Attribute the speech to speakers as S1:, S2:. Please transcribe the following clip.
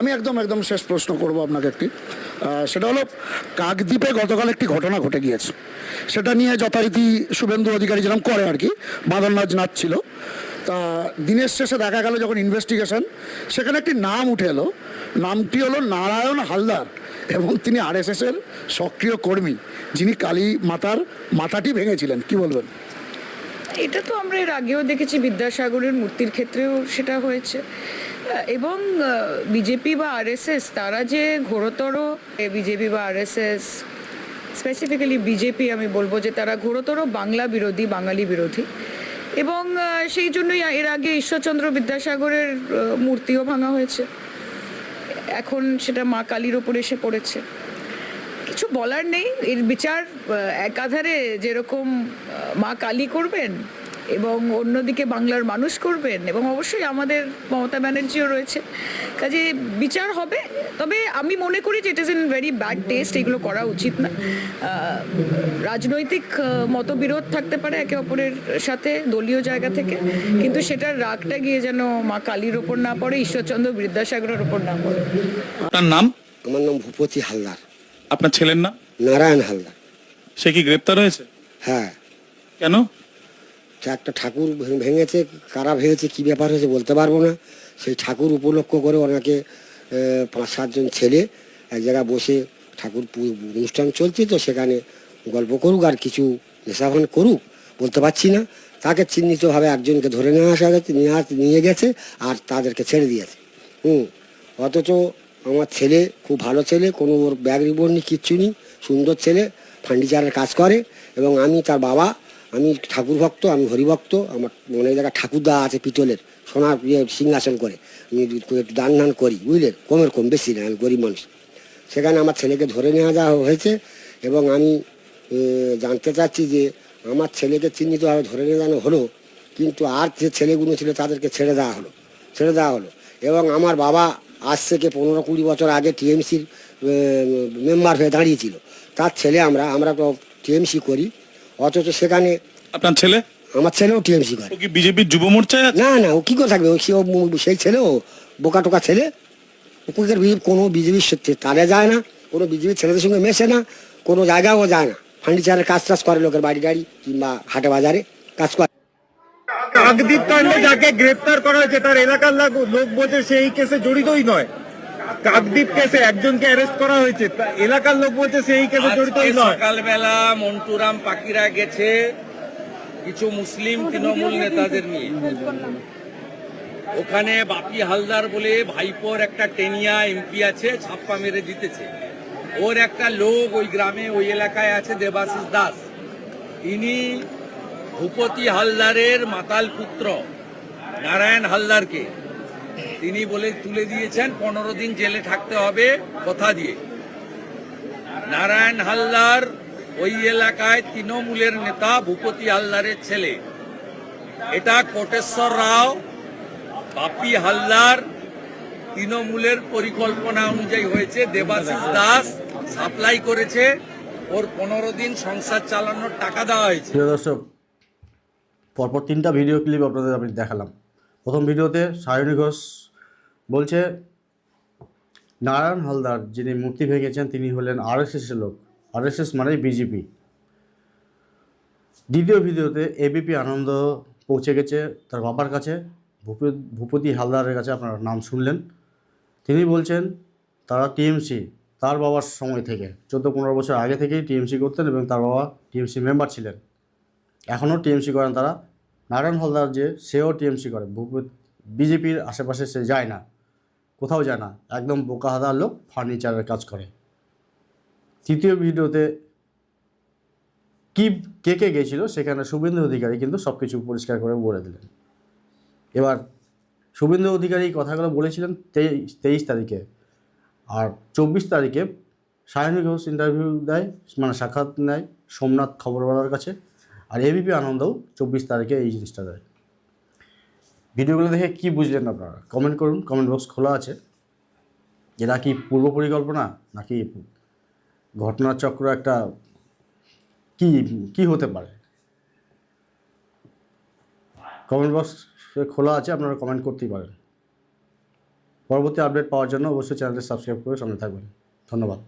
S1: আমি একদম একদম শেষ প্রশ্ন করব আপনাকে একটি। সেটা হলো, কাকদ্বীপে গতকাল একটি ঘটনা ঘটে গিয়েছে। সেটা নিয়ে যথারীতি শুভেন্দু অধিকারী যেরকম করে আর কি বাঁধন নাচ নাচছিল তা দিনের শেষে দেখা গেল যখন ইনভেস্টিগেশন সেখানে একটি নাম উঠে এলো। নামটি হলো নারায়ণ হালদার এবং তিনি আর আরএসএসের সক্রিয় কর্মী, যিনি কালী মাতার মাথাটি ভেঙেছিলেন। কি বলবেন?
S2: এটা তো আমরা এর আগেও দেখেছি বিদ্যাসাগরের মূর্তির ক্ষেত্রেও সেটা হয়েছে। এবং বিজেপি বা আরএসএস, তারা যে ঘোরতর বিজেপি বা আরএসএস স্পেসিফিক্যালি বিজেপি আমি বলব যে তারা ঘোরতর বাংলা বিরোধী, বাঙালি বিরোধী। এবং সেই জন্যই এর আগে ঈশ্বরচন্দ্র বিদ্যাসাগরের মূর্তিও ভাঙা হয়েছে। এখন সেটা মা কালীর ওপর এসে পড়েছে। কিছু বলার নেই। এর বিচার একাধারে যেরকম মা কালী করবেন এবং অন্যদিকে বাংলার মানুষ করবেন এবং অবশ্যই আমাদের মমতা ব্যানার্জিও রয়েছে। কাজে বিচার হবে তবে আমি মনে করি যে it is in very bad taste এগুলো করা উচিত না। রাজনৈতিক মতবিরোধ থাকতে পারে একে অপরের সাথে দলীয় জায়গা থেকে কিন্তু সেটার রাগটা গিয়ে যেন মা কালীর ওপর না পড়ে ঈশ্বরচন্দ্র বিদ্যাসাগরের ওপর না পড়ে।
S3: আপনার নাম?
S4: আমার নাম ভূপতি হালদার।
S3: আপনার ছেলের নাম?
S4: নারায়ণ হালদার।
S3: সে কি গ্রেপ্তার হয়েছে?
S4: হ্যাঁ।
S3: কেন?
S4: একটা ঠাকুর ভেঙেছে, কারা ভেঙেছে, কি ব্যাপার হয়েছে বলতে পারব না। সেই ঠাকুর উপলক্ষ করে ওনাকে পাঁচ সাতজন ছেলে এক জায়গায় বসে ঠাকুর অনুষ্ঠান চলছে, তো সেখানে গল্প করুক আর কিছু নেশাভান করুক, বলতে পারছি না। তাকে চিহ্নিতভাবে একজনকে ধরে নিয়ে আসা গেছে নিয়ে গেছে আর তাদেরকে ছেড়ে দিয়েছে। হুম, অথচ আমার ছেলে খুব ভালো ছেলে, কোনো ওর ব্যাগ রিবন নেই, কিচ্ছু নেই, সুন্দর ছেলে, ফার্নিচারের কাজ করে এবং আমি তার বাবা আমি ঠাকুর ভক্ত আমি হরিভক্ত, আমার মনে জায়গায় ঠাকুরদা আছে পিতলের সোনার ইয়ে সিংহাসন করে। আমি একটু দান দান করি বুঝলেন কমের কম, বেশি না, আমি গরিব মানুষ। সেখানে আমার ছেলেকে ধরে নেওয়া যাওয়া হয়েছে এবং আমি জানতে চাচ্ছি যে আমার ছেলেকে চিহ্নিতভাবে ধরে নিয়ে যাওয়া হলো, কিন্তু আর যে ছেলেগুলো ছিল তাদেরকে ছেড়ে দেওয়া হলো, ছেড়ে দেওয়া হলো। এবং আমার বাবা আজ থেকে পনেরো কুড়ি বছর আগে টিএমসির মেম্বার হয়ে দাঁড়িয়েছিল। তার ছেলে আমরা আমরা তো টিএমসি করি অথচ সেখানে
S3: আপনার ছেলে?
S4: আমার ছেলেও টিএমসি করে।
S3: ও কি বিজেপির যুব মোর্চায় আছে?
S4: না না ও কী করে থাকবে? ও সে- ও সেই ছেলেও বোকা টোকা ছেলে? উপকার কোনো বিজেপির সত্যি তারে যায় না কোনো বিজেপির ছেলেদের সঙ্গে মেশে না কোনো জায়গাও যায় না। ফার্নিচারের কাজ টাজ করে লোকের বাড়ি গাড়ি কিংবা হাটে বাজারে কাজ করে।
S5: কাকদ্বীপ কাণ্ডে যাকে গ্রেপ্তার করা হয়েছে তার এলাকার লোক বলছে সেই কেসে জড়িতই নয়। কাকদ্বীপ কেসে একজনকে অ্যারেস্ট করা হয়েছে। তা এলাকার লোক বলছে সে কেসে
S6: আজকে
S5: নয়।
S6: সকালবেলা মন্টুরাম পাকিরা গেছে কিছু মুসলিম তৃণমূল নেতাদের নিয়ে। ওখানে বাপি হালদার বলে ভাইপোর একটা টেনিয়া এমপি আছে ছাপ্পা মেরে জিতেছে। ওর একটা লোক ওই গ্রামে ওই এলাকায় আছে দেবাশিস দাস। ইনি ভূপতি হালদারের মাতাল পুত্র নারায়ণ হালদারকে। তিনি বলে তুলে দিয়েছেন, পনেরো দিন জেলে থাকতে হবে কথা দিয়ে। নারায়ণ হালদার ওই এলাকায় তৃণমূলের নেতা, ভূপতি হালদারের ছেলে। এটা কোটেশ্বর রাও, বাপি হালদার, তৃণমূলের পরিকল্পনা অনুযায়ী হয়েছে। দেবাশিস দাস সাপ্লাই করেছে। ওর পনেরো দিন সংসার চালানোর টাকা দেওয়া হয়েছে।
S7: দর্শক, পরপর তিনটা ভিডিও ক্লিপ আপনাদের আমি দেখালাম। প্রথম ভিডিওতে সায়নী ঘোষ বলছে, নারায়ণ হালদার যিনি মূর্তি ভেঙেছেন, তিনি হলেন আরএসএসের লোক। আরএসএস মানে বিজেপি। দ্বিতীয় ভিডিওতে এবিপি আনন্দ পৌঁছে গেছে তার বাবার কাছে। ভূপ- ভূপতি হালদারের কাছে আপনারা নাম শুনলেন। তিনি বলছেন, তারা টিএমসি, তার বাবার সময় থেকে, চোদ্দ, পনেরো বছর আগে থেকেই টিএমসি করতেন এবং তার বাবা টিএমসি মেম্বার ছিলেন। এখনও টিএমসি করেন তারা। নারায়ণ হলদার যে সেও টিএমসি করে বিজেপির আশেপাশে সে যায় না, কোথাও যায় না, একদম বোকা হাদার লোক ফার্নিচারের কাজ করে। তৃতীয় ভিডিওতে কি, কে কে গেছিল সেখানে শুভেন্দু অধিকারী কিন্তু সব কিছু পরিষ্কার করে বলে দিলেন। এবার শুভেন্দু অধিকারী কথাগুলো বলেছিলেন তেইশ তেইশ তারিখে আর চব্বিশ তারিখে সায়নী ঘোষ ইন্টারভিউ দেয় মানে সাক্ষাৎ নেয় সোমনাথ খবরওয়ালার কাছে। আর এবিপি আনন্দও চব্বিশ তারিখে এই জিনিসটা দেয়। ভিডিওগুলো দেখে কি বুঝলেন আপনারা? কমেন্ট করুন কমেন্ট বক্স খোলা আছে। এরা কি পূর্ব পরিকল্পনা নাকি ঘটনাচক্র একটা কি কি হতে পারে? কমেন্ট বক্স খোলা আছে, আপনারা কমেন্ট করতেই পারেন। পরবর্তী আপডেট পাওয়ার জন্য অবশ্যই চ্যানেলটি সাবস্ক্রাইব করে সামনে থাকবেন। ধন্যবাদ।